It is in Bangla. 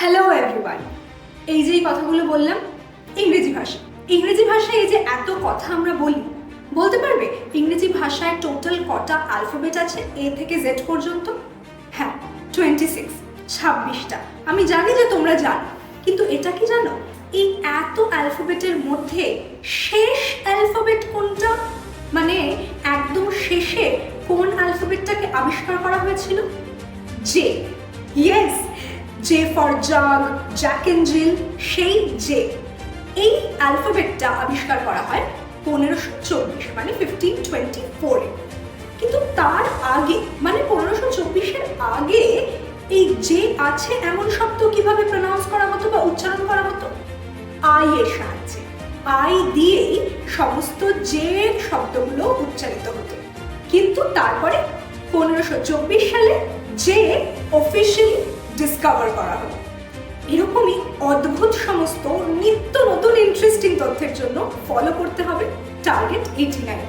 হ্যালো এভরিওয়ান এই যে এই কথাগুলো বললাম, ইংরেজি ভাষা। ইংরেজি ভাষায় এই যে এত কথা আমরা বলি, বলতে পারবে ইংরেজি ভাষায় টোটাল কটা অ্যালফাবেট আছে এ থেকে জেড পর্যন্ত? হ্যাঁ টোয়েন্টি সিক্স ছাব্বিশটা। আমি জানি যে তোমরা জানো, কিন্তু এটা কি জানো? এই এত অ্যালফাবেটের মধ্যে শেষ অ্যালফাবেট কোনটা? মানে একদম শেষে কোন অ্যালফাবেটটাকে আবিষ্কার করা হয়েছিল? J yes J for jug Jack Jill সেই জে এই অ্যালফাবেটটা আবিষ্কার করা হয় পনেরোশো চব্বিশ মানে ফিফটিন টোয়েন্টি ফোরে কিন্তু তার আগে মানে পনেরোশো চব্বিশের আগে এই যে আছে এমন শব্দ কীভাবে প্রনাউন্স করা হতো বা উচ্চারণ করা হতো? আই এর সাহায্যে। আই দিয়েই সমস্ত যে শব্দগুলো উচ্চারিত হতো। কিন্তু তারপরে পনেরোশো চব্বিশ সালে যে অফিসিয়ালি ডিসকভার করা হবে এরকমই অদ্ভুত সমস্ত নিত্য নতুন ইন্টারেস্টিং তথ্যের জন্য ফলো করতে হবে টার্গেট এইটি নাইন